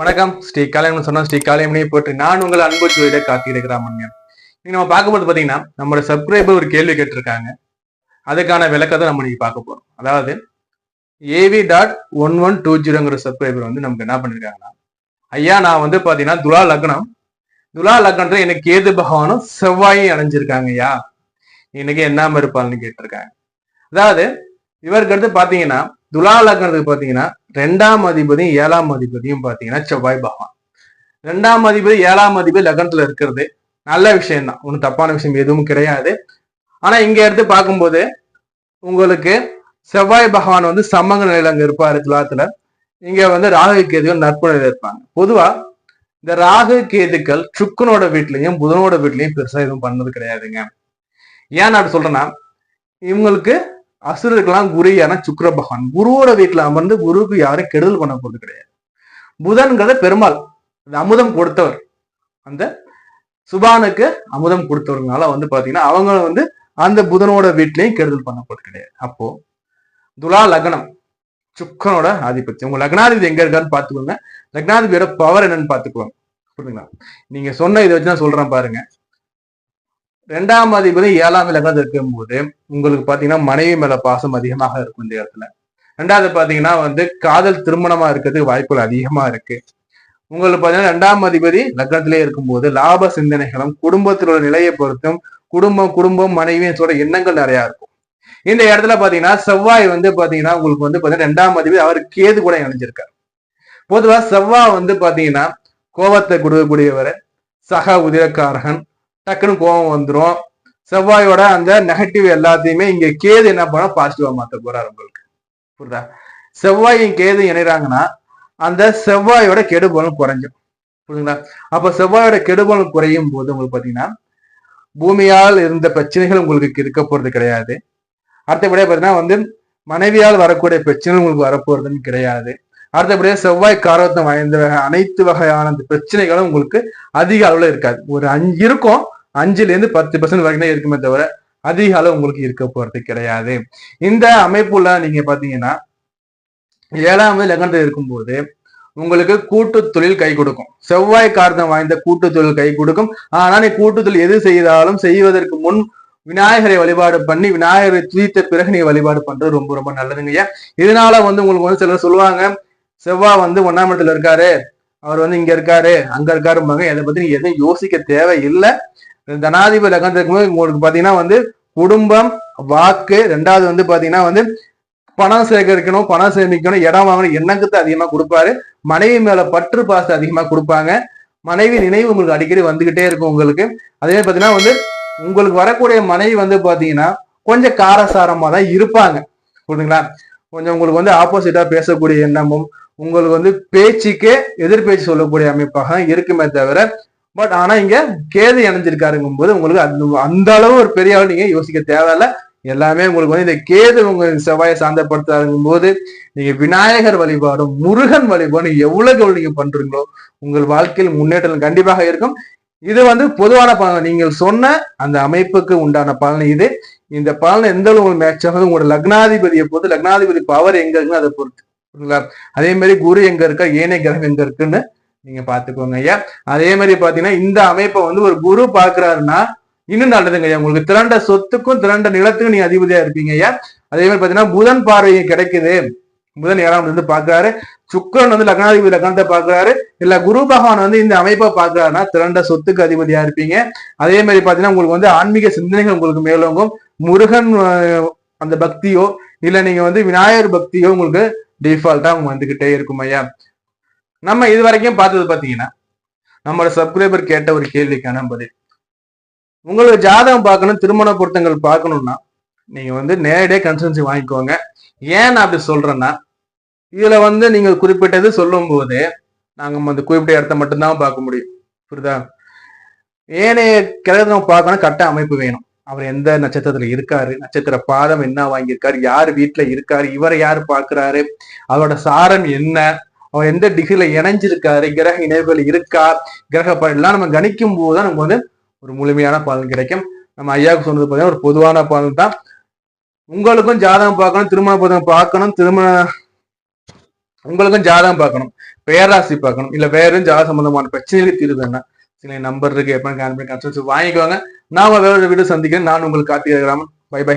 வணக்கம். ஸ்ரீ காளியம்மன் சொன்னா ஸ்ரீ காளியம்மனை போட்டு நான் உங்கள் அன்பு ஜோதிட காத்திருக்கிறான் இன்னைக்கு நம்ம பார்க்கும்போது பார்த்தீங்கன்னா நம்மளோட சப்ஸ்கிரைபர் ஒரு கேள்வி கேட்டிருக்காங்க. அதுக்கான விளக்கத்தை நம்ம இன்னைக்கு பார்க்க போறோம். அதாவது AV dot one one two ஜீரோங்கிற subscriber வந்து நமக்கு என்ன பண்ணிருக்காங்கன்னா ஐயா நான் வந்து பாத்தீங்கன்னா துலா லக்னம். துலா லக்னத்துல எனக்கு கேது பகவானும் செவ்வாயும் அணைஞ்சிருக்காங்க ஐயா. இன்னைக்கு என்ன இருப்பாள்னு கேட்டிருக்காங்க. அதாவது இவருக்கு அடுத்து பாத்தீங்கன்னா துலா லக்னத்துக்கு பாத்தீங்கன்னா ரெண்டாம் அதிபதியும் ஏழாம் அதிபதியும் பாத்தீங்கன்னா செவ்வாய் பகவான். ரெண்டாம் அதிபதி ஏழாம் அதிபதி லக்னத்துல இருக்கிறது. நல்ல விஷயம் தான் ஒன்றும் தப்பான விஷயம் எதுவும் கிடையாது. ஆனா இங்க எடுத்து பார்க்கும்போது உங்களுக்கு செவ்வாய் பகவான் வந்து சமங்க நிலையில அங்க இருப்பாரு துலாத்துல. இங்க வந்து ராகு கேதுகள் நட்பு நிலையில இருப்பாங்க. பொதுவா இந்த ராகு கேதுக்கள் சுக்கனோட வீட்லயும் புதனோட வீட்லயும் பெருசா எதுவும் பண்ணது கிடையாதுங்க. ஏன் நான் அப்படி சொல்றேன்னா இவங்களுக்கு அசுரருக்கெல்லாம் குருயான சுக்கர பகவான். குருவோட வீட்டுல அமர்ந்து குருவுக்கு யாரும் கெடுதல் பண்ண போறது கிடையாது. புதன்கிறத பெருமாள். அமுதம் கொடுத்தவர். அந்த சுபானுக்கு அமுதம் கொடுத்தவர்னால வந்து பாத்தீங்கன்னா அவங்க வந்து அந்த புதனோட வீட்லயும் கெடுதல் பண்ண போறது கிடையாது. அப்போ துலா லக்னம். சுக்கனோட ஆதிபத்தியம். உங்க லக்னாதிபதி எங்க இருக்கான்னு பாத்துக்கோங்க லக்னாதிபதியோட பவர் என்னன்னு பாத்துக்கோங்க புரியுதுங்களா நீங்க சொன்ன இதை வச்சு நான் சொல்றேன் பாருங்க. ரெண்டாம் அதிபதி ஏழாம் இலக்கம் இருக்கும்போது உங்களுக்கு பாத்தீங்கன்னா மனைவி மேல பாசம் அதிகமாக இருக்கும் இந்த இடத்துல. ரெண்டாவது பாத்தீங்கன்னா வந்து காதல் திருமணமா இருக்கிறதுக்கு வாய்ப்புகள் அதிகமா இருக்கு. உங்களுக்கு பாத்தீங்கன்னா ரெண்டாம் அதிபதி லக்னத்திலே இருக்கும்போது லாப சிந்தனைகளும் குடும்பத்திலோட நிலையை பொறுத்தும் குடும்பம் குடும்பம் மனைவியோட எண்ணங்கள் நிறைய இருக்கும். இந்த இடத்துல பாத்தீங்கன்னா செவ்வாய் வந்து பாத்தீங்கன்னா உங்களுக்கு வந்து பாத்தீங்கன்னா ரெண்டாம் அதிபதி அவர் கேது கூட இணைஞ்சிருக்காரு. பொதுவா செவ்வாய் வந்து பாத்தீங்கன்னா கோபத்தை கொடுக்கக்கூடியவர் சக உதிரக்காரகன் டக்குன்னு கோபம் வந்துடும் செவ்வாயோட அந்த நெகட்டிவ் எல்லாத்தையுமே இங்க கேது என்ன பண்ண பாசிட்டிவா மாத்த போறாரு உங்களுக்கு புரியுதா? செவ்வாயும் கேது இணைறாங்கன்னா அந்த செவ்வாயோட கெடுபலம் குறைஞ்சிடும் புரியுதுங்களா? அப்ப செவ்வாயோட கெடுபலம் குறையும் போது உங்களுக்கு பாத்தீங்கன்னா பூமியால் இருந்த பிரச்சனைகள் உங்களுக்கு இருக்க போறது கிடையாது. அடுத்தபடியா பாத்தீங்கன்னா வந்து மனைவியால் வரக்கூடிய பிரச்சனைகள் உங்களுக்கு வரப்போறதுன்னு கிடையாது. அடுத்தபடியா செவ்வாய் காரத்தம் வாய்ந்த அனைத்து வகையான அந்த பிரச்சனைகளும் உங்களுக்கு அதிக அளவுல இருக்காது. ஒரு அஞ்சு இருக்கும் அஞ்சுலேருந்து பத்து பர்சன்ட் வரைக்கும் தான் இருக்குமே தவிர அதிக அளவு உங்களுக்கு இருக்க போறது கிடையாது. இந்த அமைப்புல நீங்க பாத்தீங்கன்னா ஏழாம் லக்னத்தில் இருக்கும்போது உங்களுக்கு கூட்டு தொழில் கை கொடுக்கும். செவ்வாய் காரணம் வாய்ந்த கூட்டு தொழில் கை கொடுக்கும். ஆனா நீ கூட்டு தொழில் எது செய்தாலும் செய்வதற்கு முன் விநாயகரை வழிபாடு பண்ணி விநாயகரை துதித்த பிறகு நீங்க வழிபாடு பண்றது ரொம்ப ரொம்ப நல்லதுங்க ஐயா. இதனால வந்து உங்களுக்கு வந்து சிலர் சொல்லுவாங்க செவ்வாய் வந்து ஒன்னாம் இடத்துல இருக்காரு அவர் வந்து இங்க இருக்காரு அங்க இருக்காரும்பாங்க. இதை பத்தி நீங்க எதுவும் யோசிக்க தேவையில்லை. தனாதிபதி லக்னத்துக்கு உங்களுக்கு பாத்தீங்கன்னா வந்து குடும்பம் வாக்கு ரெண்டாவது வந்து பாத்தீங்கன்னா வந்து பணம் சேகரிக்கணும் பணம் சேமிக்கணும் இடம் வாங்கணும் எண்ணங்கத்தை அதிகமா கொடுப்பாரு. மனைவி மேல பற்று பாசத்தை அதிகமா கொடுப்பாங்க. மனைவி நினைவு உங்களுக்கு அடிக்கடி வந்துகிட்டே இருக்கும் உங்களுக்கு. அதே பாத்தீங்கன்னா வந்து உங்களுக்கு வரக்கூடிய மனைவி வந்து பாத்தீங்கன்னா கொஞ்சம் காரசாரமா தான் இருப்பாங்க. புரியுதுங்களா கொஞ்சம் உங்களுக்கு வந்து ஆப்போசிட்டா பேசக்கூடிய எண்ணமும் உங்களுக்கு வந்து பேச்சுக்கே எதிர்பேச்சு சொல்லக்கூடிய அமைப்பாக இருக்குமே தவிர பட் ஆனா இங்க கேது இணைஞ்சிருக்காருங்கும் போது உங்களுக்கு அந்த அந்த அளவு ஒரு பெரிய அளவு நீங்க யோசிக்க தேவையில்ல. எல்லாமே உங்களுக்கு வந்து இந்த கேது உங்க செவ்வாயை சாந்தப்படுத்தாருங்கும் போது நீங்க விநாயகர் வழிபாடும் முருகன் வழிபாடும் எவ்வளவு நீங்க பண்றீங்களோ உங்கள் வாழ்க்கையில் முன்னேற்றம் கண்டிப்பாக இருக்கும். இது வந்து பொதுவான பலன். நீங்கள் சொன்ன அந்த அமைப்புக்கு உண்டான பலன் இது. இந்த பலன் எந்த அளவு உங்களுக்கு மேட்ச் ஆகுது? உங்களோட லக்னாதிபதியை பொறுத்து லக்னாதிபதி பவர் எங்க இருக்குன்னு அதை பொறுத்து. அதே மாதிரி குரு எங்க இருக்கா? ஏனைய கிரகம் எங்க இருக்குன்னு நீங்க பாத்துக்கோங்க ஐயா. அதே மாதிரி பாத்தீங்கன்னா இந்த அமைப்பை வந்து ஒரு குரு பாக்குறாருன்னா இன்னும் நல்லதுங்க ஐயா. உங்களுக்கு திரண்ட சொத்துக்கும் திரண்ட நிலத்துக்கும் நீங்க அதிபதியா இருப்பீங்க ஐயா. அதே மாதிரி பாத்தீங்கன்னா புதன் பார்வை கிடைக்குது. புதன் ஏழாம் இருந்து பாக்குறாரு. சுக்கரன் வந்து லக்னாதிபதி லக்னத்தை பாக்குறாரு. இல்ல குரு பகவான் வந்து இந்த அமைப்பை பாக்குறாருன்னா திரண்ட சொத்துக்கு அதிபதியா இருப்பீங்க. அதே மாதிரி பாத்தீங்கன்னா உங்களுக்கு வந்து ஆன்மீக சிந்தனைகள் உங்களுக்கு மேலோங்கும். முருகன் அந்த பக்தியோ இல்ல நீங்க வந்து விநாயகர் பக்தியோ உங்களுக்கு டிஃபால்ட்டா வந்துகிட்டே இருக்கும் ஐயா. நம்ம இது வரைக்கும் பார்த்தது பார்த்தீங்கன்னா நம்மளோட சப்ஸ்கிரைபர் கேட்ட ஒரு கேள்விக்கான பதில். உங்களுக்கு ஜாதகம் பார்க்கணும் திருமண பொருத்தங்கள் பார்க்கணும்னா நீங்கள் வந்து நேரடியாக கன்சல்சி வாங்கிக்கோங்க. ஏன் நான் அப்படி சொல்கிறேன்னா இதில் வந்து நீங்கள் குறிப்பிட்டது சொல்லும் போது நாங்க அந்த குறிப்பிட்ட இடத்த மட்டும்தான் பார்க்க முடியும். புரியுதா? ஏனைய கிரகம் பார்க்கணும் கரெக்டாக அமைப்பு வேணும். அவர் எந்த நட்சத்திரத்துல இருக்காரு நட்சத்திர பாதம் என்ன வாங்கியிருக்காரு யார் வீட்டுல இருக்காரு இவரை யார் பாக்குறாரு அவரோட சாரம் என்ன அவர் எந்த டிகிரியில இணைஞ்சிருக்காரு? கிரக இணைவுகள் இருக்கா? கிரக எல்லாம் நம்ம கணிக்கும் போதுதான் நமக்கு வந்து ஒரு முழுமையான பலன் கிடைக்கும். நம்ம ஐயாவுக்கு சொன்னது பார்த்தீங்கன்னா ஒரு பொதுவான பலன் தான். உங்களுக்கும் ஜாதகம் பார்க்கணும் திருமண பதம் பார்க்கணும் திருமண உங்களுக்கும் ஜாதகம் பார்க்கணும் பேராசி பார்க்கணும். இல்ல வேற ஜாத சம்பந்தமான பிரச்சனைகளுக்கு தீர்வு என்ன சில நம்பர் இருக்கு எப்ப கன்சல்ட் வாங்கிக்கோங்க. நான் வேற வீடு சந்திக்கிறேன். நான் உங்களுக்கு கார்த்திகை பை பை